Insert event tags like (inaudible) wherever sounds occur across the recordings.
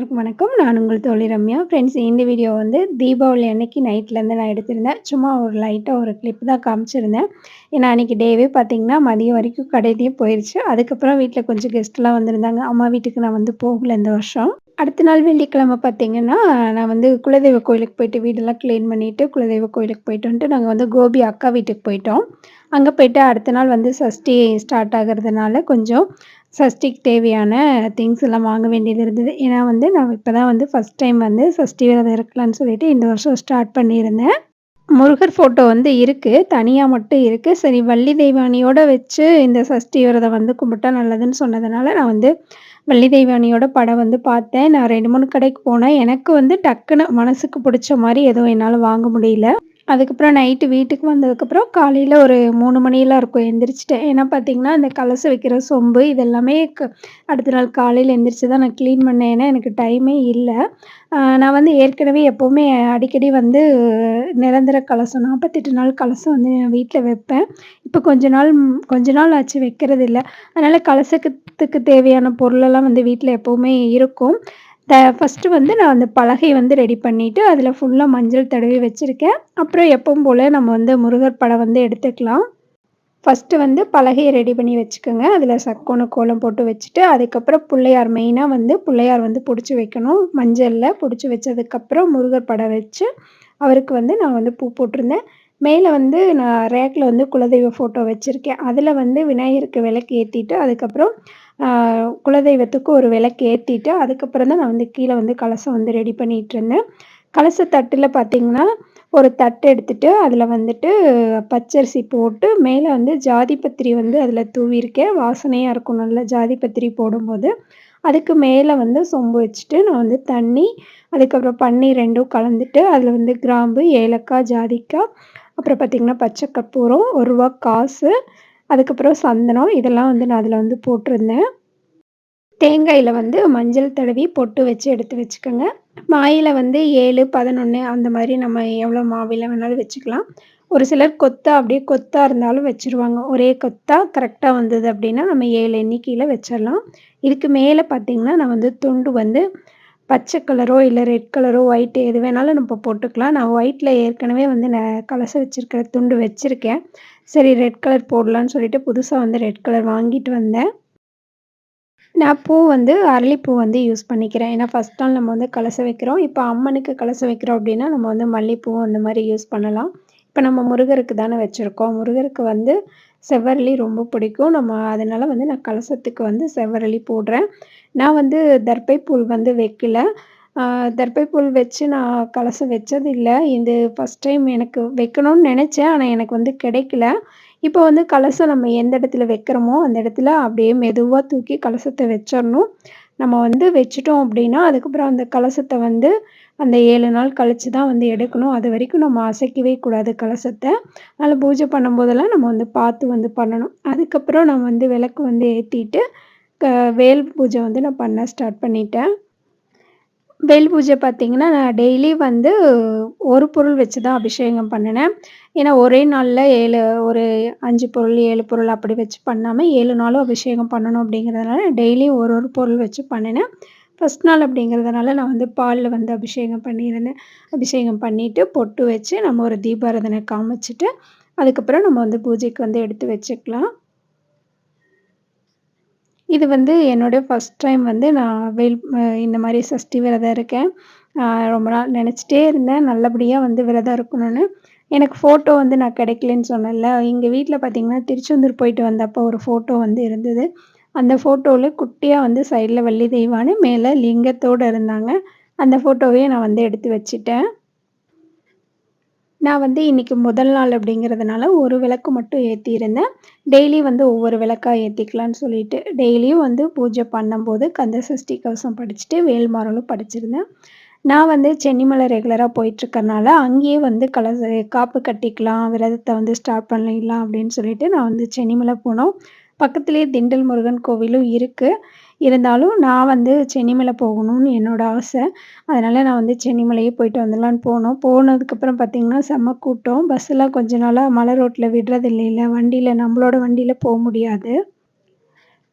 எல்லாருக்கும் வணக்கம். நான் உங்கள் தோழி ரம்யா. ஃப்ரெண்ட்ஸ் இந்த வீடியோ வந்து தீபாவளி அன்னைக்கு நைட்லேருந்து நான் எடுத்திருந்தேன். சும்மா ஒரு லைட்டாக ஒரு கிளிப் தான் காமிச்சிருந்தேன். ஏன்னா அன்றைக்கி டேவே பார்த்திங்கன்னா மதியம் வரைக்கும் கடையிலேயே போயிடுச்சு அதுக்கப்புறம் வீட்டில் கொஞ்சம் கெஸ்ட்லாம் வந்திருந்தாங்க. அம்மா வீட்டுக்கு நான் வந்து போகல இந்த வருஷம். அடுத்த நாள் வெள்ளிக்கிழமை பார்த்திங்கன்னா நான் வந்து குலதெய்வ கோயிலுக்கு போயிட்டு வீடெல்லாம் க்ளீன் பண்ணிவிட்டு குலதெய்வ கோயிலுக்கு போயிட்டு வந்துட்டு நாங்கள் வந்து கோபி அக்கா வீட்டுக்கு போயிட்டோம். அங்கே போயிட்டு அடுத்த நாள் வந்து சஷ்டி ஸ்டார்ட் ஆகிறதுனால கொஞ்சம் சஷ்டிக்கு தேவையான திங்ஸ் எல்லாம் வாங்க வேண்டியது இருந்தது. ஏன்னா வந்து நான் இப்போ தான் வந்து ஃபஸ்ட் டைம் வந்து சஷ்டி விரதம் இருக்கலான்னு சொல்லிட்டு இந்த வருஷம் ஸ்டார்ட் பண்ணியிருந்தேன். முருகர் ஃபோட்டோ வந்து இருக்குது தனியாக மட்டும் இருக்குது சரி வள்ளி தெய்வானியோட வச்சு இந்த சஷ்டி விரதம் வந்து கும்பிட்டா நல்லதுன்னு சொன்னதுனால நான் வந்து வள்ளி தெய்வானியோட படம் வந்து பார்த்தேன். நான் ரெண்டு மூணு கடைக்கு போனேன். எனக்கு வந்து டக்குன்னு மனசுக்கு பிடிச்ச மாதிரி எதுவும் என்னால் வாங்க முடியல. அதுக்கப்புறம் நைட்டு வீட்டுக்கு வந்ததுக்கப்புறம் காலையில் ஒரு மூணு மணியெல்லாம் இருக்கும். எந்திரிச்சிட்டேன். ஏன்னா பார்த்தீங்கன்னா அந்த கலசம் வைக்கிற சொம்பு இதெல்லாமே க அடுத்த நாள் காலையில் எந்திரிச்சு தான் நான் க்ளீன் பண்ணேன். ஏன்னா எனக்கு டைமே இல்லை. நான் வந்து ஏற்கனவே எப்போவுமே அடிக்கடி வந்து நிரந்தர கலசம் நாற்பத்தெட்டு நாள் கலசம் வந்து நான் வீட்டில் வைப்பேன். இப்போ கொஞ்ச நாள் கொஞ்ச நாள் ஆச்சு வைக்கிறது இல்லை அதனால் கலசத்துக்கு தேவையான பொருளெல்லாம் வந்து வீட்டில் எப்போவுமே இருக்கும். த ஃபஸ்ட்டு வந்து நான் அந்த பலகை வந்து ரெடி பண்ணிவிட்டு அதில் ஃபுல்லாக மஞ்சள் தடவி வச்சுருக்கேன். அப்புறம் எப்பவும் போல் நம்ம வந்து முருகர் படம் வந்து எடுத்துக்கலாம். ஃபஸ்ட்டு வந்து பலகையை ரெடி பண்ணி வச்சுக்கோங்க. அதில் சக்கோண கோலம் போட்டு வச்சுட்டு அதுக்கப்புறம் பிள்ளையார் மெயினாக வந்து பிள்ளையார் வந்து பிடிச்சி வைக்கணும். மஞ்சளில் பிடிச்சி வச்சதுக்கப்புறம் முருகர் படம் வச்சு அவருக்கு வந்து நான் வந்து பூ போட்டிருந்தேன். மேலே வந்து நான் ரேக்கில் வந்து குலதெய்வ ஃபோட்டோ வச்சுருக்கேன். அதில் வந்து விநாயகருக்கு விளக்கு ஏற்றிட்டு அதுக்கப்புறம் குலதெய்வத்துக்கு ஒரு விளக்கு ஏற்றிட்டு அதுக்கப்புறம் தான் நான் வந்து கீழே வந்து கலசம் வந்து ரெடி பண்ணிகிட்டு இருந்தேன். கலச தட்டில் பார்த்திங்கன்னா ஒரு தட்டு எடுத்துட்டு அதில் வந்துட்டு பச்சரிசி போட்டு மேலே வந்து ஜாதி பத்திரி வந்து அதில் தூவியிருக்கேன். வாசனையாக இருக்கும் நல்லா ஜாதி பத்திரி போடும்போது. அதுக்கு மேலே வந்து சொம்பு வச்சுட்டு நான் வந்து தண்ணி அதுக்கப்புறம் பன்னீர் ரெண்டும் கலந்துட்டு அதில் வந்து கிராம்பு ஏலக்காய் ஜாதிக்காய் அப்புறம் பார்த்திங்கன்னா பச்சை கற்பூரம் ஒரு ரூபா காசு அதுக்கப்புறம் சந்தனம் இதெல்லாம் வந்து நான் அதில் வந்து போட்டிருந்தேன். தேங்காயில் வந்து மஞ்சள் தடவி பொட்டு வச்சு எடுத்து வச்சுக்கோங்க. மாயில் வந்து ஏழு பதினொன்று அந்த மாதிரி நம்ம எவ்வளோ மாவில் வேணாலும் வச்சுக்கலாம். ஒரு சிலர் கொத்தா அப்படியே கொத்தாக இருந்தாலும் வச்சுருவாங்க. ஒரே கொத்தா கரெக்டாக வந்தது அப்படின்னா நம்ம ஏழு எண்ணிக்கையில் வச்சிடலாம். இதுக்கு மேலே பார்த்திங்கன்னா நான் வந்து துண்டு வந்து பச்சை கலரோ இல்லை ரெட் கலரோ ஒயிட் எது வேணாலும் நம்ம போட்டுக்கலாம். நான் ஒயிட்டில் ஏற்கனவே வந்து நான் கலச வச்சுருக்கிற துண்டு வச்சுருக்கேன். சரி ரெட் கலர் போடலான்னு சொல்லிட்டு புதுசாக வந்து ரெட் கலர் வாங்கிட்டு வந்தேன். நான் பூ வந்து அரளிப்பூ வந்து யூஸ் பண்ணிக்கிறேன். ஏன்னா ஃபஸ்ட் நாள் நம்ம வந்து கலச வைக்கிறோம். இப்போ அம்மனுக்கு கலச வைக்கிறோம் அப்படின்னா நம்ம வந்து மல்லிப்பூ அந்த மாதிரி யூஸ் பண்ணலாம். இப்போ நம்ம முருகருக்கு தானே வச்சுருக்கோம். முருகருக்கு வந்து செவ்வரளி ரொம்ப பிடிக்கும். நம்ம அதனால் வந்து நான் கலசத்துக்கு வந்து செவ்வரளி போடுறேன். நான் வந்து தர்பைப்பூல் வந்து வைக்கல. தர்பைப்பூல் வச்சு நான் கலசம் வச்சது இல்லை இது ஃபஸ்ட் டைம் எனக்கு வைக்கணும்னு நினச்சேன். ஆனால் எனக்கு வந்து கிடைக்கல. இப்போ வந்து கலசம் நம்ம எந்த இடத்துல வைக்கிறோமோ அந்த இடத்துல அப்படியே மெதுவாக தூக்கி கலசத்தை வச்சிடணும். நம்ம வந்து வச்சுட்டோம் அப்படின்னா அதுக்கப்புறம் அந்த கலசத்தை வந்து அந்த ஏழு நாள் கழித்து தான் வந்து எடுக்கணும். அது வரைக்கும் நம்ம அசைக்கவே கூடாது கலசத்தை. அதில் பூஜை பண்ணும்போதெல்லாம் நம்ம வந்து பார்த்து வந்து பண்ணணும். அதுக்கப்புறம் நான் வந்து விளக்கு வந்து ஏற்றிட்டு வேல் பூஜை வந்து நான் பண்ண ஸ்டார்ட் பண்ணிட்டேன். வேல் பூஜை பார்த்திங்கன்னா நான் டெய்லி வந்து ஒரு பொருள் வச்சு தான் அபிஷேகம் பண்ணினேன். ஏன்னா ஒரே நாளில் ஏழு ஒரு அஞ்சு பொருள் ஏழு பொருள் அப்படி வச்சு பண்ணாமல் ஏழு நாளும் அபிஷேகம் பண்ணணும் அப்படிங்கிறதுனால டெய்லியும் ஒரு ஒரு பொருள் வச்சு பண்ணினேன். ஃபஸ்ட் நாள் அப்படிங்கிறதுனால நான் வந்து பாலில் வந்து அபிஷேகம் பண்ணியிருந்தேன். அபிஷேகம் பண்ணிவிட்டு பொட்டு வச்சு நம்ம ஒரு தீபாரதனை காமிச்சிட்டு அதுக்கப்புறம் நம்ம வந்து பூஜைக்கு வந்து எடுத்து வச்சுக்கலாம். இது வந்து என்னுடைய ஃபஸ்ட் டைம் வந்து நான் வெயில் இந்த மாதிரி சஷ்டி விரதம் இருக்கேன். ரொம்ப நாள் நினச்சிட்டே இருந்தேன். நல்லபடியாக வந்து விரதம் இருக்கணும்னு. எனக்கு ஃபோட்டோ வந்து நான் கிடைக்கலன்னு சொன்னேன்ல. எங்கள் வீட்டில் பார்த்தீங்கன்னா திருச்செந்தூர் போயிட்டு வந்தப்போ ஒரு ஃபோட்டோ வந்து இருந்தது. அந்த ஃபோட்டோவில் குட்டியாக வந்து சைடில் வள்ளி தெய்வானு மேலே லிங்கத்தோடு இருந்தாங்க. அந்த ஃபோட்டோவையே நான் வந்து எடுத்து வச்சுட்டேன். நான் வந்து இன்றைக்கி முதல் நாள் அப்படிங்கிறதுனால ஒரு விளக்கு மட்டும் ஏற்றியிருந்தேன் டெய்லி வந்து ஒவ்வொரு விளக்காக ஏற்றிக்கலான்னு சொல்லிட்டு டெய்லியும் வந்து பூஜை பண்ணும்போது கந்த சஷ்டி கவசம் படிச்சுட்டு வேல்மாரலும் படிச்சிருந்தேன். நான் வந்து சென்னிமலை ரெகுலராக போயிட்டுருக்கறனால அங்கேயே வந்து கலச காப்பு கட்டிக்கலாம் விரதத்தை வந்து ஸ்டார்ட் பண்ணிடலாம் அப்படின்னு சொல்லிட்டு நான் வந்து சென்னிமலை போனோம். பக்கத்துலேயே திண்டல் முருகன் கோவிலும் இருக்குது இருந்தாலும் நான் வந்து சென்னிமலை போகணும்னு என்னோடய ஆசை. அதனால் நான் வந்து சென்னிமலையே போயிட்டு வந்துடலான்னு போனோம். போனதுக்கப்புறம் பார்த்திங்கன்னா செம்ம கூட்டம். பஸ்ஸெல்லாம் கொஞ்ச நாளாக மலை ரோட்டில் விடுறது இல்லைல்ல வண்டியில் நம்மளோட வண்டியில் போக முடியாது.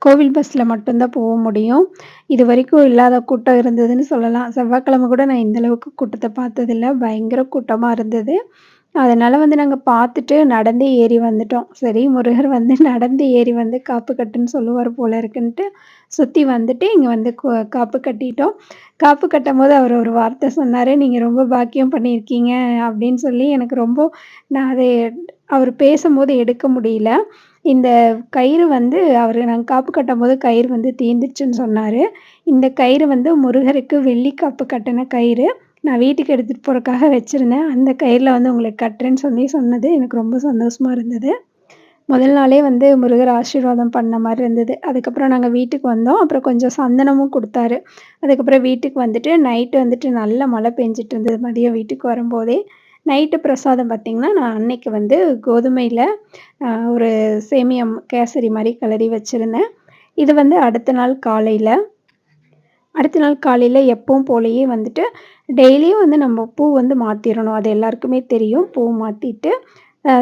கோவில் பஸ்ஸில் மட்டும்தான் போக முடியும். இது வரைக்கும் இல்லாத கூட்டம் இருந்ததுன்னு சொல்லலாம். செவ்வாய்க்கிழமை கூட நான் இந்த அளவுக்கு கூட்டத்தை பார்த்ததில்ல. பயங்கர கூட்டமாக இருந்தது. அதனால் வந்து நாங்கள் பார்த்துட்டு நடந்தே ஏறி வந்துட்டோம். சரி முருகர் வந்து (laughs) நடந்து ஏறி வந்து காப்பு கட்டுன்னு சொல்லுவார் போல இருக்குன்ட்டு சுற்றி வந்துட்டு இங்கே வந்து காப்பு கட்டிட்டோம். காப்பு கட்டும் போது அவர் ஒரு வார்த்தை சொன்னார் நீங்கள் ரொம்ப பாக்கியம் பண்ணியிருக்கீங்க அப்படின்னு சொல்லி எனக்கு ரொம்ப நான் அதை அவர் பேசும்போது எடுக்க முடியல. இந்த கயிறு வந்து அவர் நாங்கள் காப்பு கட்டும்போது கயிறு வந்து தீந்துச்சுன்னு சொன்னார். இந்த கயிறு வந்து முருகருக்கு வெள்ளி காப்பு கட்டின கயிறு. நான் வீட்டுக்கு எடுத்துகிட்டு போகிறக்காக வச்சுருந்தேன். அந்த கயிறில் வந்து உங்களுக்கு கட்டுறேன்னு சொல்லி சொன்னது. எனக்கு ரொம்ப சந்தோஷமாக இருந்தது. முதல் நாளே வந்து முருகர் ஆசீர்வாதம் பண்ண மாதிரி இருந்தது. அதுக்கப்புறம் நாங்கள் வீட்டுக்கு வந்தோம். அப்புறம் கொஞ்சம் சந்தனமும் கொடுத்தாரு. அதுக்கப்புறம் வீட்டுக்கு வந்துட்டு நைட்டு வந்துட்டு நல்ல மழை பெஞ்சிட்டு இருந்தது மதியம் வீட்டுக்கு வரும்போதே. நைட்டு பிரசாதம் பார்த்திங்கன்னா நான் அன்னைக்கு வந்து கோதுமையில் ஒரு சேமியம் கேசரி மாதிரி கிளறி வச்சுருந்தேன். இது வந்து அடுத்த நாள் காலையில். அடுத்த நாள் காலையில் எப்பவும் போலயே வந்துட்டு டெய்லியும் வந்து நம்ம பூ வந்து மாற்றிடணும் அது எல்லாருக்குமே தெரியும். பூ மாற்றிட்டு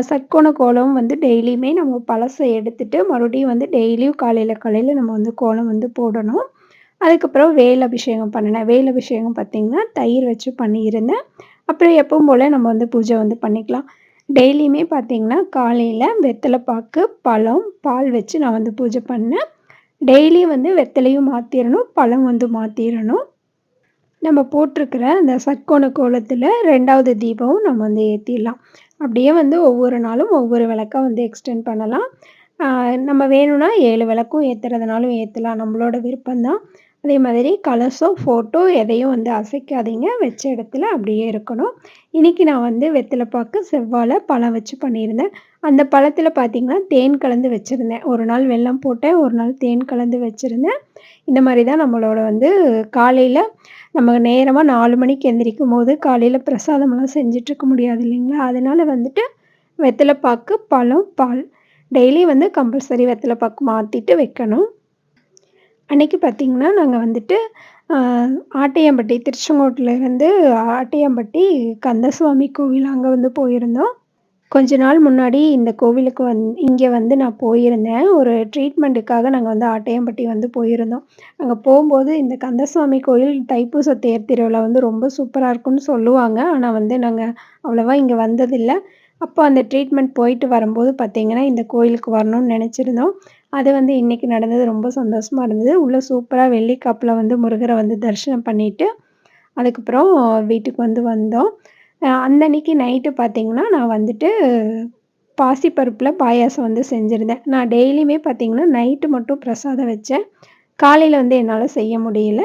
சட்கோண கோலம் வந்து டெய்லியுமே நம்ம பழசை எடுத்துட்டு மறுபடியும் வந்து டெய்லியும் காலையில் காலையில் நம்ம வந்து கோலம் வந்து போடணும். அதுக்கப்புறம் வேல் அபிஷேகம் பண்ணினேன் வேல் அபிஷேகம் பார்த்திங்கன்னா தயிர் வச்சு பண்ணியிருந்தேன். அப்புறம் எப்பவும் போல் நம்ம வந்து பூஜை வந்து பண்ணிக்கலாம். டெய்லியுமே பார்த்திங்கன்னா காலையில் வெத்தலை பாக்கு பழம் பால் வச்சு நான் வந்து பூஜை பண்ணேன். டெய்லி வந்து வெத்தலையும் மாற்றிடணும் பழம் வந்து மாற்றிடணும் நம்ம போட்டிருக்கிற அந்த சட்கோண கோலத்தில் ரெண்டாவது தீபமும் நம்ம வந்து ஏற்றிடலாம் அப்படியே வந்து ஒவ்வொரு நாளும் ஒவ்வொரு விளக்காக வந்து எக்ஸ்டெண்ட் பண்ணலாம். நம்ம வேணும்னா ஏழு விளக்கும் ஏற்றுறதுனாலும் ஏற்றலாம் நம்மளோட விருப்பம்தான். அதே மாதிரி கலசம் ஃபோட்டோ எதையும் வந்து அசைக்காதீங்க. வச்ச இடத்துல அப்படியே இருக்கணும். இன்றைக்கி நான் வந்து வெத்தலைப்பாக்கு செவ்வாழை பழம் வச்சு பண்ணியிருந்தேன். அந்த பழத்தில் பார்த்திங்கன்னா தேன் கலந்து வச்சுருந்தேன். ஒரு நாள் வெல்லம் போட்டேன் ஒரு நாள் தேன் கலந்து வச்சுருந்தேன். இந்த மாதிரி தான் நம்மளோட வந்து காலையில் நம்ம நேரமாக நாலு மணிக்கு எந்திரிக்கும் போது காலையில் பிரசாதமெல்லாம் செஞ்சிட்ருக்க முடியாது இல்லைங்களா? அதனால் வந்துட்டு வெத்தலைப்பாக்கு பழம் பால் டெய்லி வந்து கம்பல்சரி வெத்தலைப்பாக்கு மாற்றிட்டு வைக்கணும். அன்றைக்கி பார்த்திங்கன்னா நாங்கள் வந்துட்டு ஆட்டையம்பட்டி திருச்செங்கோட்டிலேருந்து ஆட்டையம்பட்டி கந்தசுவாமி கோவில் அங்கே வந்து போயிருந்தோம். கொஞ்ச நாள் முன்னாடி இந்த கோவிலுக்கு வந் இங்கே வந்து நான் போயிருந்தேன். ஒரு ட்ரீட்மெண்ட்டுக்காக நாங்கள் வந்து ஆட்டையம்பட்டி வந்து போயிருந்தோம். அங்கே போகும்போது இந்த கந்தசுவாமி கோயில் தைப்பூச தேர் திருவிழா வந்து ரொம்ப சூப்பராக இருக்கும்னு சொல்லுவாங்க. ஆனால் வந்து நாங்கள் அவ்வளோவா இங்கே வந்ததில்லை. அப்போ அந்த ட்ரீட்மெண்ட் போயிட்டு வரும்போது பார்த்திங்கன்னா இந்த கோயிலுக்கு வரணும்னு நினச்சிருந்தோம். அது வந்து இன்றைக்கி நடந்தது ரொம்ப சந்தோஷமாக இருந்தது. உள்ளே சூப்பராக வெள்ளிக்காப்பில் வந்து முருகரை வந்து தரிசனம் பண்ணிவிட்டு அதுக்கப்புறம் வீட்டுக்கு வந்து வந்தோம். அன்னைக்கு நைட்டு பார்த்திங்கன்னா நான் வந்துட்டு பாசிப்பருப்பில் பாயாசம் வந்து செஞ்சுருந்தேன். நான் டெய்லியுமே பார்த்திங்கன்னா நைட்டு மட்டும் பிரசாதம் வச்சேன். காலையில் வந்து என்னால் செய்ய முடியல.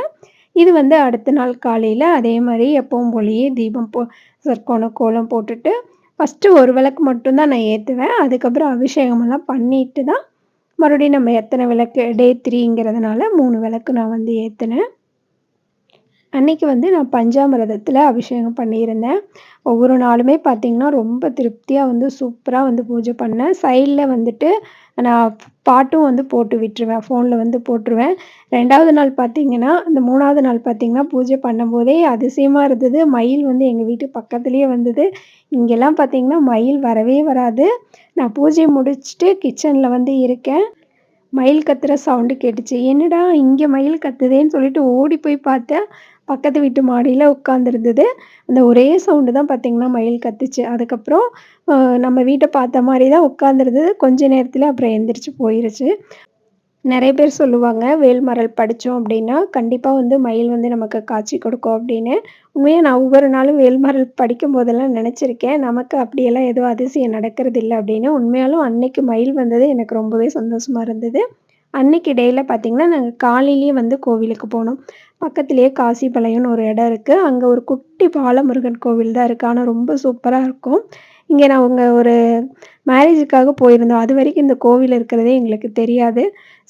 இது வந்து அடுத்த நாள் காலையில் அதே மாதிரி எப்பவும் போலேயே தீபம் போ சர்க்கோண கோலம் போட்டுட்டு ஃபஸ்ட்டு ஒரு விளக்கு மட்டும்தான் நான் ஏற்றுவேன் அதுக்கப்புறம் அபிஷேகமெல்லாம் பண்ணிட்டு தான் மறுபடியும் நம்ம எத்தனை விளக்கு டே த்ரீங்கிறதுனால மூணு விளக்கு நான் வந்து ஏற்றினேன் அன்னைக்கு வந்து நான் பஞ்சாமிரதத்தில் அபிஷேகம் பண்ணியிருந்தேன். ஒவ்வொரு நாளுமே பார்த்திங்கன்னா ரொம்ப திருப்தியாக வந்து சூப்பராக வந்து பூஜை பண்ணேன். சைடில் வந்துட்டு நான் பாட்டும் வந்து போட்டு விட்டுருவேன். ஃபோனில் வந்து போட்டுருவேன். ரெண்டாவது நாள் பார்த்திங்கன்னா இந்த மூணாவது நாள் பார்த்திங்கன்னா பூஜை பண்ணும்போதே அதிசயமாக இருந்தது. மயில் வந்து எங்கள் வீட்டு பக்கத்துலேயே வந்தது. இங்கெல்லாம் பார்த்திங்கன்னா மயில் வரவே வராது. நான் பூஜை முடிச்சுட்டு கிச்சனில் வந்து இருக்கேன். மயில் கத்துற சவுண்டு கேட்டுச்சு. என்னடா இங்கே மயில் கத்துதேன்னு சொல்லிட்டு ஓடி போய் பார்த்தேன். பக்கத்து வீட்டு மாடியில் உட்காந்துருந்தது அந்த ஒரே சவுண்டு தான் பார்த்திங்கன்னா மயில் கத்துச்சு. அதுக்கப்புறம் நம்ம வீட்டை பார்த்த மாதிரி தான் உட்காந்துருந்தது கொஞ்ச நேரத்தில் அப்புறம் எந்திரிச்சு போயிருச்சு. நிறைய பேர் சொல்லுவாங்க வேல்மரல் படித்தோம் அப்படின்னா கண்டிப்பாக வந்து மயில் வந்து நமக்கு காட்சி கொடுக்கும் அப்படின்னு. உண்மையாக நான் ஒவ்வொரு நாளும் வேல்மரல் படிக்கும் போதெல்லாம் நினச்சிருக்கேன். நமக்கு அப்படியெல்லாம் எதுவும் அதிசயம் நடக்கிறது இல்லை அப்படின்னு. உண்மையாலும் அன்னைக்கு மயில் வந்தது எனக்கு ரொம்பவே சந்தோஷமாக இருந்தது. அன்னைக்கு டேயில் பார்த்திங்கன்னா நாங்கள் காலையிலேயே வந்து கோவிலுக்கு போனோம். பக்கத்துலேயே காசிபாளையம்னு ஒரு இடம் இருக்குது அங்கே ஒரு குட்டி பாலமுருகன் கோவில் தான் இருக்குது ஆனால் ரொம்ப சூப்பராக இருக்கும். இங்கே நான் அவங்க ஒரு மேரேஜுக்காக போயிருந்தோம். அது வரைக்கும் இந்த கோவில் இருக்கிறதே எங்களுக்கு தெரியாது.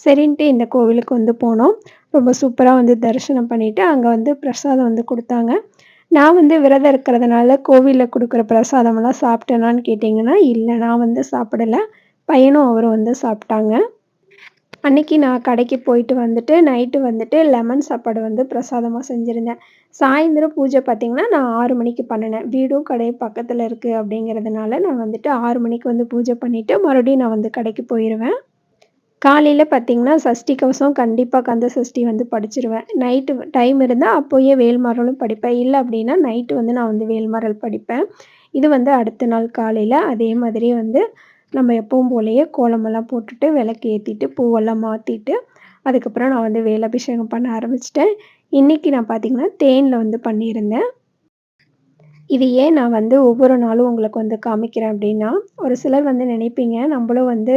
சரின்ட்டு இந்த கோவிலுக்கு வந்து போனோம். ரொம்ப சூப்பராக வந்து தரிசனம் பண்ணிவிட்டு அங்கே வந்து பிரசாதம் வந்து கொடுத்தாங்க. நான் வந்து விரதம் இருக்கிறதுனால கோவிலில் கொடுக்குற பிரசாதமெல்லாம் சாப்பிட்டேனான்னு கேட்டிங்கன்னா இல்லை நான் வந்து சாப்பிடலை. பையனும் அவரும் வந்து சாப்பிட்டாங்க. அன்னைக்கு நான் கடைக்கு போயிட்டு வந்துட்டு நைட்டு வந்துட்டு லெமன் சாப்பாடு வந்து பிரசாதமாக செஞ்சுருந்தேன் சாயந்தரம் பூஜை பார்த்திங்கன்னா நான் ஆறு மணிக்கு பண்ணினேன் வீடும் கடையும் பக்கத்தில் இருக்குது அப்படிங்கிறதுனால நான் வந்துட்டு ஆறு மணிக்கு வந்து பூஜை பண்ணிவிட்டு மறுபடியும் நான் வந்து கடைக்கு போயிடுவேன் காலையில் பார்த்தீங்கன்னா, சஷ்டி கவசம் கண்டிப்பாக கந்த சஷ்டி வந்து படிச்சிருவேன் நைட்டு டைம் இருந்தால் அப்போயே வேல்மரலும் படிப்பேன். இல்லை அப்படின்னா நைட்டு வந்து நான் வந்து வேல்மாறல் படிப்பேன். இது வந்து அடுத்த நாள் காலையில் அதே மாதிரி வந்து நம்ம எப்பவும் போலயே கோலமெல்லாம் போட்டுட்டு, விளக்கு ஏற்றிட்டு பூவெல்லாம் மாற்றிட்டு அதுக்கப்புறம் நான் வந்து வேல் அபிஷேகம் பண்ண ஆரம்பிச்சிட்டேன் இன்றைக்கி நான் பார்த்தீங்கன்னா, தேனில் வந்து பண்ணியிருந்தேன். இது ஏன் நான் வந்து ஒவ்வொரு நாளும் உங்களுக்கு வந்து காமிக்கிறேன் அப்படின்னா ஒரு சிலர் வந்து நினைப்பீங்க, நம்மளும் வந்து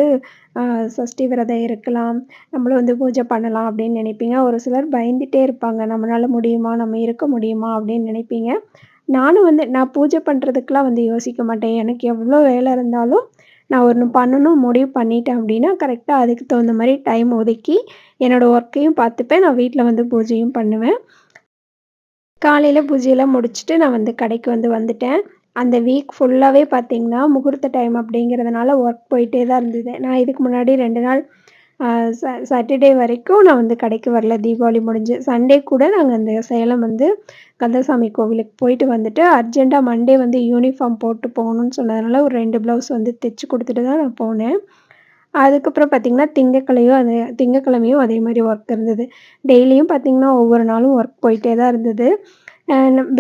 சஷ்டி விரதம் இருக்கலாம், நம்மளும் வந்து பூஜை பண்ணலாம் அப்படின்னு நினைப்பீங்க. ஒரு சிலர் பயந்துட்டே இருப்பாங்க. நம்மளால் முடியுமா? நம்ம இருக்க முடியுமா? அப்படின்னு நினைப்பீங்க. நானும் வந்து நான் பூஜை பண்ணுறதுக்கெலாம் வந்து யோசிக்க மாட்டேன். எனக்கு எவ்வளோ வேலை இருந்தாலும், நான் ஒன்று பண்ணணும் முடிவு பண்ணிட்டேன் அப்படின்னா கரெக்டாக அதுக்கு தகுந்த மாதிரி டைம் ஒதுக்கி, என்னோட ஒர்க்கையும் பார்த்துப்பேன். நான் வீட்டில் வந்து பூஜையும் பண்ணுவேன். காலையில் பூஜையெல்லாம் முடிச்சுட்டு நான் வந்து கடைக்கு வந்து வந்துட்டேன். அந்த வீக் ஃபுல்லாகவே பார்த்தீங்கன்னா, முகூர்த்த டைம் அப்படிங்கிறதுனால ஒர்க் போயிட்டே தான் இருந்தது. நான் இதுக்கு முன்னாடி ரெண்டு நாள் சாட்டர்டே வரைக்கும் நான் வந்து கடைக்கு வரல தீபாவளி முடிஞ்சு. சண்டே கூட நாங்கள் அந்த சேலம் வந்து கந்தசாமி கோவிலுக்கு போயிட்டு வந்துட்டு, அர்ஜென்ட்டா மண்டே வந்து யூனிஃபார்ம் போட்டு போகணும்னு சொன்னதுனால, ஒரு ரெண்டு ப்ளவுஸ் வந்து தைச்சி கொடுத்துட்டு தான் நான் போனேன். அதுக்கப்புறம் பார்த்திங்கன்னா திங்கக்கிழமையும் அது திங்கக்கிழமையும் அதே மாதிரி ஒர்க் இருந்தது. டெய்லியும் பார்த்தீங்கன்னா, ஒவ்வொரு நாளும் ஒர்க் போயிட்டே தான் இருந்தது.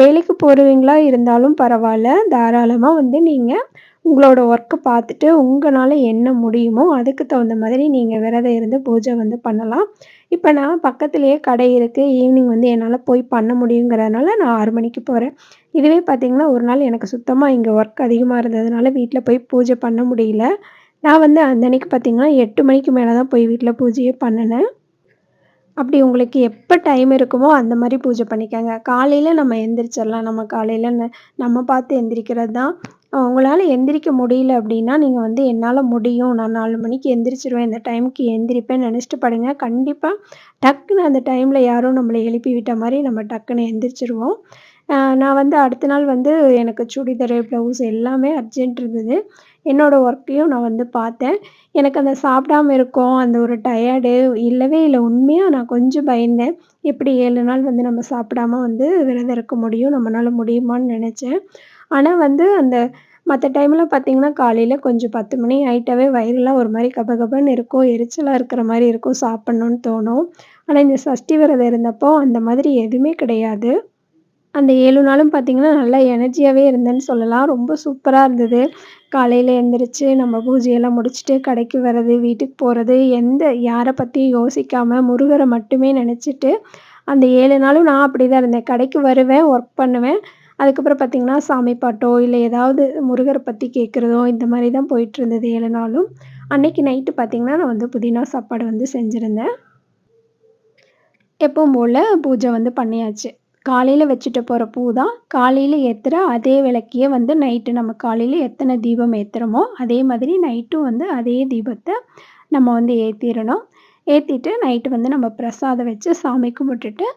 வேலைக்கு போகிறவங்களா இருந்தாலும் பரவாயில்ல தாராளமாக வந்து நீங்கள் உங்களோட ஒர்க்கை பார்த்துட்டு, உங்களால் என்ன முடியுமோ, அதுக்கு தகுந்த மாதிரி நீங்கள் விரதம் இருந்து பூஜை வந்து பண்ணலாம். இப்போ நான் பக்கத்துலேயே கடை இருக்குது ஈவினிங் வந்து என்னால் போய் பண்ண முடியுங்கிறதுனால நான் ஆறு மணிக்கு போகிறேன் இதுவே பார்த்திங்கன்னா ஒரு நாள் எனக்கு சுத்தமாக இங்கே ஒர்க் அதிகமாக இருந்ததுனால, வீட்டில் போய் பூஜை பண்ண முடியல. நான் வந்து அந்த அன்னைக்கு பார்த்தீங்கன்னா, எட்டு மணிக்கு மேலே தான் போய் வீட்டில் பூஜையே பண்ணினேன் அப்படி உங்களுக்கு எப்போ டைம் இருக்குமோ, அந்த மாதிரி பூஜை பண்ணிக்கங்க. காலையில் நம்ம எந்திரிச்சிடலாம் நம்ம காலையில் ந நம்ம பார்த்து எந்திரிக்கிறது தான். அ உங்களால எந்திரிக்க முடியல அப்படின்னா, நீங்க வந்து என்னால முடியும். நான் 4 மணிக்கு எந்திரிச்சுருவேன். இந்த டைம்க்கு எந்திரிப்பேன்னு நெனச்சுட்டு படுங்க. கண்டிப்பா டக்குன்னு அந்த டைம்ல யாரும் நம்மள எழுப்பி விட்ட மாரி நம்ம டக்குன்னு எந்திரிச்சுருவோம். அ நான் வந்து அடுத்த நாள் வந்து எனக்கு சுடிதாரு, ப்ளவுஸ் எல்லாமே அர்ஜென்ட் இருந்தது. என்னோட ஒர்க்கையும் நான் வந்து பார்த்தேன். எனக்கு அந்த சாப்பிடாம இருக்கோம், அந்த ஒரு டயர்டு இல்லவே இல்ல. உண்மையா நான் கொஞ்சம் பயந்தேன். எப்படி 7 நாள் வந்து நம்ம சாப்பிடாம வந்து விரதம் இருக்க முடியும்? நம்மனால முடியுமான்னு நெனச்சேன். ஆனால் வந்து அந்த மற்ற டைமில் பார்த்தீங்கன்னா, காலையில் கொஞ்சம் 10 மணி ஆயிட்டாவே வயிறுலாம் ஒரு மாதிரி கபகபன்னு இருக்கும். எரிச்சலாக இருக்கிற மாதிரி இருக்கும். சாப்பிட்ணுன்னு தோணும். ஆனால் இந்த சஷ்டி விரதம் இருந்தப்போ அந்த மாதிரி எதுவுமே கிடையாது. அந்த ஏழு நாளும் பார்த்திங்கன்னா நல்லா எனர்ஜியாகவே இருந்தேன்னு சொல்லலாம். ரொம்ப சூப்பராக இருந்தது. காலையில் எந்திரிச்சு நம்ம பூஜையெல்லாம் முடிச்சுட்டு கடைக்கு வர்றது, வீட்டுக்கு போகிறது எந்த யாரை பற்றியும் யோசிக்காமல் முருகரை மட்டுமே நினச்சிட்டு அந்த ஏழு நாளும் நான் அப்படி தான் இருந்தேன். கடைக்கு வருவேன், ஒர்க் பண்ணுவேன். அதுக்கப்புறம் பார்த்தீங்கன்னா, சாமி பாட்டோ, இல்லை ஏதாவது முருகரை பற்றி கேட்குறதோ இந்த மாதிரி தான் போயிட்டுருந்தது 7 நாளும். அன்னைக்கு நைட்டு பார்த்தீங்கன்னா, நான் வந்து புதினா சாப்பாடு வந்து செஞ்சுருந்தேன் எப்பவும் போல் பூஜை வந்து பண்ணியாச்சு. காலையில் வச்சுட்டு போகிற பூ தான். காலையில் ஏற்றுற அதே விளக்கையே வந்து நைட்டு நம்ம காலையில் எத்தனை தீபம் ஏற்றுறோமோ அதே மாதிரி நைட்டும் வந்து அதே தீபத்தை நம்ம வந்து ஏற்றிடணும் ஏற்றிட்டு நைட்டு வந்து நம்ம பிரசாதம் வச்சு சாமி கும்பிட்டுட்டு,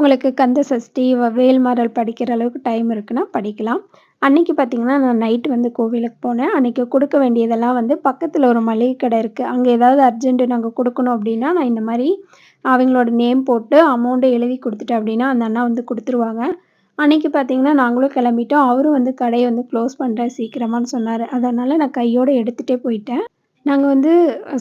உங்களுக்கு கந்த சஷ்டி, வ வேல்மாறல் படிக்கிற அளவுக்கு டைம் இருக்குன்னா படிக்கலாம். அன்னைக்கு பார்த்தீங்கன்னா, நான் நைட்டு வந்து கோவிலுக்கு போனேன். அன்னைக்கு கொடுக்க வேண்டியதெல்லாம் வந்து பக்கத்தில் ஒரு மளிகை கடை இருக்குது அங்கே ஏதாவது அர்ஜென்ட்டு நாங்கள் கொடுக்கணும் அப்படின்னா, நான் இந்த மாதிரி அவங்களோட நேம் போட்டு அமௌண்ட்டை எழுதி கொடுத்துட்டேன் அப்படின்னா, அந்த அண்ணா வந்து கொடுத்துருவாங்க அன்னைக்கு பார்த்தீங்கன்னா, நாங்களும் கிளம்பிட்டோம். அவரும் வந்து கடையை வந்து க்ளோஸ் பண்ணுறேன் சீக்கிரமானு சொன்னார் அதனால் நான் கையோடு எடுத்துகிட்டே போயிட்டேன். நாங்கள் வந்து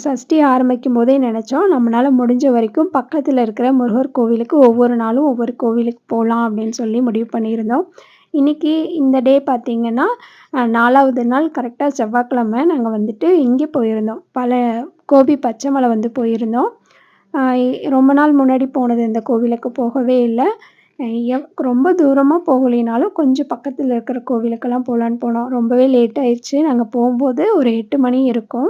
சஷ்டி ஆரம்பிக்கும்போதே நினச்சோம் நம்மளால் முடிஞ்ச வரைக்கும் பக்கத்தில் இருக்கிற முருகர் கோவிலுக்கு ஒவ்வொரு நாளும் ஒவ்வொரு கோவிலுக்கு போகலாம் அப்படின்னு சொல்லி முடிவு பண்ணியிருந்தோம். இன்னைக்கு இந்த டே பார்த்திங்கன்னா நாலாவது நாள் கரெக்டாக செவ்வாய்க்கிழமை நாங்கள் வந்துட்டு இங்கே போயிருந்தோம். பல கோபி பச்சைமலை வந்து போயிருந்தோம். ரொம்ப நாள் முன்னாடி போனது இந்த கோவிலுக்கு போகவே இல்லை ரொம்ப தூரமாக போகலைனாலும் கொஞ்சம் பக்கத்தில் இருக்கிற கோவிலுக்கெல்லாம் போகலான்னு போனோம். ரொம்பவே லேட் ஆயிடுச்சு நாங்கள் போகும்போது ஒரு எட்டு மணி இருக்கும்.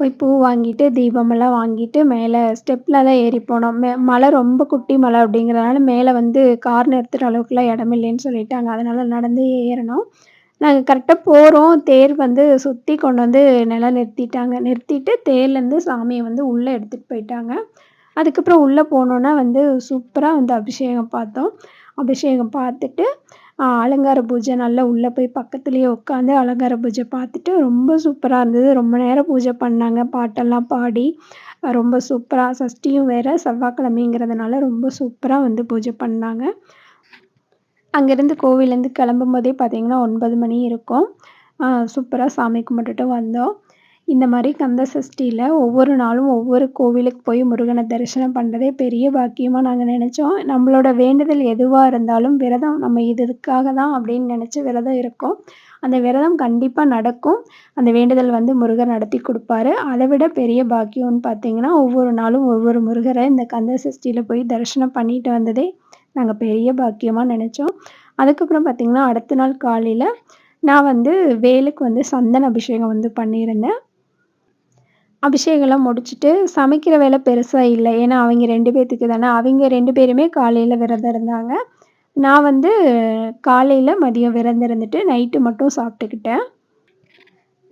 போய் பூ வாங்கிட்டு, தீபமெல்லாம் வாங்கிட்டு, மேலே ஸ்டெப்பில் தான் ஏறி போனோம். மே மலை ரொம்ப குட்டி மலை அப்படிங்கிறதுனால மேலே வந்து கார் நிறுத்துகிற அளவுக்குலாம் இடம் இல்லைன்னு சொல்லிட்டாங்க. அதனால் நடந்து ஏறுனோம். நாங்கள் கரெக்டாக போகிறோம் தேர் வந்து சுற்றி கொண்டு வந்து நில நிறுத்திட்டாங்க. நிறுத்திட்டு தேர்லேருந்து சாமியை வந்து உள்ளே எடுத்துகிட்டு போயிட்டாங்க. அதுக்கப்புறம் உள்ளே போனோன்னா வந்து சூப்பராக வந்து அபிஷேகம் பார்த்தோம். அபிஷேகம் பார்த்துட்டு, அலங்கார பூஜை நல்லா உள்ளே போய் பக்கத்துலேயே உட்காந்து அலங்கார பூஜை பார்த்துட்டு, ரொம்ப சூப்பராக இருந்தது. ரொம்ப நேரம் பூஜை பண்ணாங்க. பாட்டெல்லாம் பாடி, ரொம்ப சூப்பராக சஷ்டியும் வேறு செவ்வாய்க்கிழமைங்கிறதுனால ரொம்ப சூப்பராக வந்து பூஜை பண்ணாங்க. அங்கேருந்து கோயிலேருந்து கிளம்பும் போதே பார்த்திங்கன்னா ஒன்பது மணி இருக்கும். சூப்பராக சாமி கும்பிட்டுட்டு வந்தோம். இந்த மாதிரி கந்த சஷ்டியில் ஒவ்வொரு நாளும் ஒவ்வொரு கோவிலுக்கு போய் முருகனை தரிசனம் பண்ணுறதே பெரிய பாக்கியமாக நாங்கள் நினச்சோம். நம்மளோட வேண்டுதல் எதுவாக இருந்தாலும் விரதம் நம்ம இதுக்காக தான் அப்படின்னு நினச்சி விரதம் இருக்கோம். அந்த விரதம் கண்டிப்பாக நடக்கும். அந்த வேண்டுதல் வந்து முருகர் நடத்தி கொடுப்பாரு. அதை விட பெரிய பாக்கியம்னு பார்த்தீங்கன்னா ஒவ்வொரு நாளும் ஒவ்வொரு முருகரை இந்த கந்த சஷ்டியில் போய் தரிசனம் பண்ணிட்டு வந்ததே நாங்கள் பெரிய பாக்கியமாக நினச்சோம். அதுக்கப்புறம் பார்த்திங்கன்னா அடுத்த நாள் காலையில் நான் வந்து வேலுக்கு வந்து சந்தன அபிஷேகம் வந்து பண்ணியிருந்தேன். அபிஷேகம்லாம் முடிச்சுட்டு சமைக்கிற வேலை பெருசாக இல்லை. ஏன்னா அவங்க ரெண்டு பேர்த்துக்கு தானே. அவங்க ரெண்டு பேருமே காலையில் விரதம் இருந்தாங்க. நான் வந்து காலையில் மதியம் விரதம் இருந்துட்டு நைட்டு மட்டும் சாப்பிட்டுக்கிட்டேன்.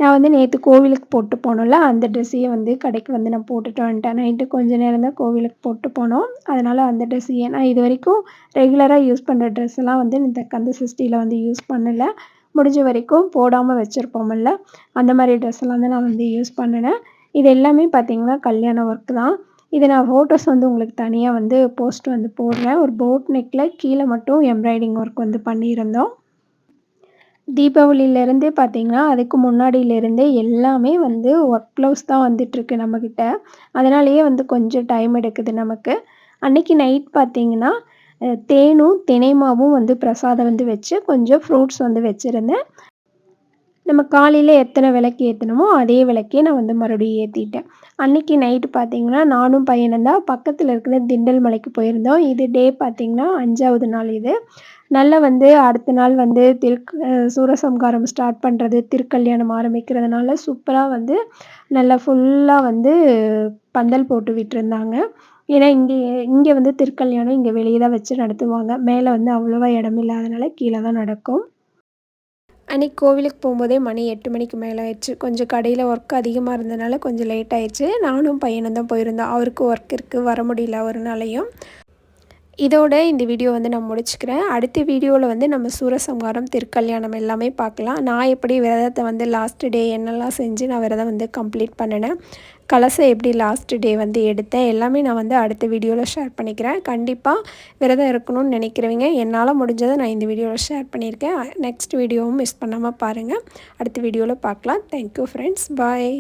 நான் வந்து நேற்று கோவிலுக்கு போட்டு போனோம்ல அந்த ட்ரெஸ்ஸையே வந்து கடைக்கு வந்து நான் போட்டுட்டு வந்துட்டேன். நைட்டு கொஞ்சம் நேரம் தான் கோவிலுக்கு போட்டு போனோம். அதனால் அந்த ட்ரெஸ்ஸையே நான் இது வரைக்கும் ரெகுலராக யூஸ் பண்ணுற ட்ரெஸ் எல்லாம் வந்து இந்த கந்த சஷ்டியில் வந்து யூஸ் பண்ணலை. முடிஞ்ச வரைக்கும் போடாமல் வச்சுருப்போம்ல. அந்த மாதிரி ட்ரெஸ் எல்லாம் தான் நான் வந்து யூஸ் பண்ணினேன். இது எல்லாமே பார்த்திங்கன்னா கல்யாண ஒர்க் தான். இதை நான் ஃபோட்டோஸ் வந்து உங்களுக்கு தனியாக வந்து போஸ்ட் வந்து போடுறேன். ஒரு போட் நெக்கில் கீழே மட்டும் எம்ப்ராய்டிங் ஒர்க் வந்து பண்ணியிருந்தோம். தீபாவளியிலேருந்தே பார்த்திங்கன்னா அதுக்கு முன்னாடியிலேருந்தே எல்லாமே வந்து ஒர்க் ப்ளவுஸ் தான் வந்துட்டுருக்கு நம்மக்கிட்ட அதனாலேயே வந்து கொஞ்சம் டைம் எடுக்குது நமக்கு. அன்றைக்கி நைட் பார்த்திங்கன்னா தேனும் தினைமாவும் வந்து பிரசாதம் வந்து வச்சு கொஞ்சம் ஃப்ரூட்ஸ் வந்து வச்சுருந்தேன். நம்ம காலையில் எத்தனை விளக்கு ஏற்றணுமோ அதே விளக்கே நான் வந்து மறுபடியும் ஏற்றிட்டேன் அன்றைக்கி நைட்டு பார்த்திங்கன்னா நானும் பையனும் தான் பக்கத்தில் இருக்கிற திண்டல் மலைக்கு போயிருந்தோம். இது டே பார்த்திங்கன்னா அஞ்சாவது நாள் இது. நல்லா வந்து அடுத்த நாள் வந்து திருக் சூரசம்காரம் ஸ்டார்ட் பண்ணுறது திருக்கல்யாணம் ஆரம்பிக்கிறதுனால சூப்பராக வந்து நல்லா ஃபுல்லாக வந்து பந்தல் போட்டு விட்டுருந்தாங்க. ஏன்னா இங்கே இங்கே வந்து திருக்கல்யாணம் இங்கே வெளியே தான் வச்சு நடத்துவாங்க. மேலே வந்து அவ்வளோவா இடம் இல்லாதனால கீழே தான் நடக்கும். அன்றைக்கி கோவிலுக்கு போகும்போதே மணி எட்டு மணிக்கு மேலே ஆயிடுச்சு. கொஞ்சம் கடையில் ஒர்க் அதிகமாக இருந்ததுனால கொஞ்சம் லேட் ஆயிடுச்சு. நானும் பையனும் தான் போயிருந்தோம். அவருக்கு ஒர்க் இருக்குது வர முடியல ஒரு நாளையும் இதோட இந்த வீடியோ வந்து நான் முடிச்சுக்கிறேன். அடுத்த வீடியோவில் வந்து நம்ம சூரசம்ஹாரம் திருக்கல்யாணம் எல்லாமே பார்க்கலாம். நான் எப்படி விரதத்தை வந்து லாஸ்ட் டே என்னெல்லாம் செஞ்சு நான் விரதம் வந்து கம்ப்ளீட் பண்ணினேன். கலசை எப்படி லாஸ்ட் டே வந்து எடுத்தேன் எல்லாமே நான் வந்து அடுத்த வீடியோவில் ஷேர் பண்ணிக்கிறேன். கண்டிப்பாக விரதம் இருக்கணும்னு நினைக்கிறவங்க என்னால் முடிஞ்சதை நான் இந்த வீடியோவில் ஷேர் பண்ணியிருக்கேன். நெக்ஸ்ட் வீடியோவும் மிஸ் பண்ணாமல் பாருங்கள் அடுத்த வீடியோவில் பார்க்கலாம். Thank you friends bye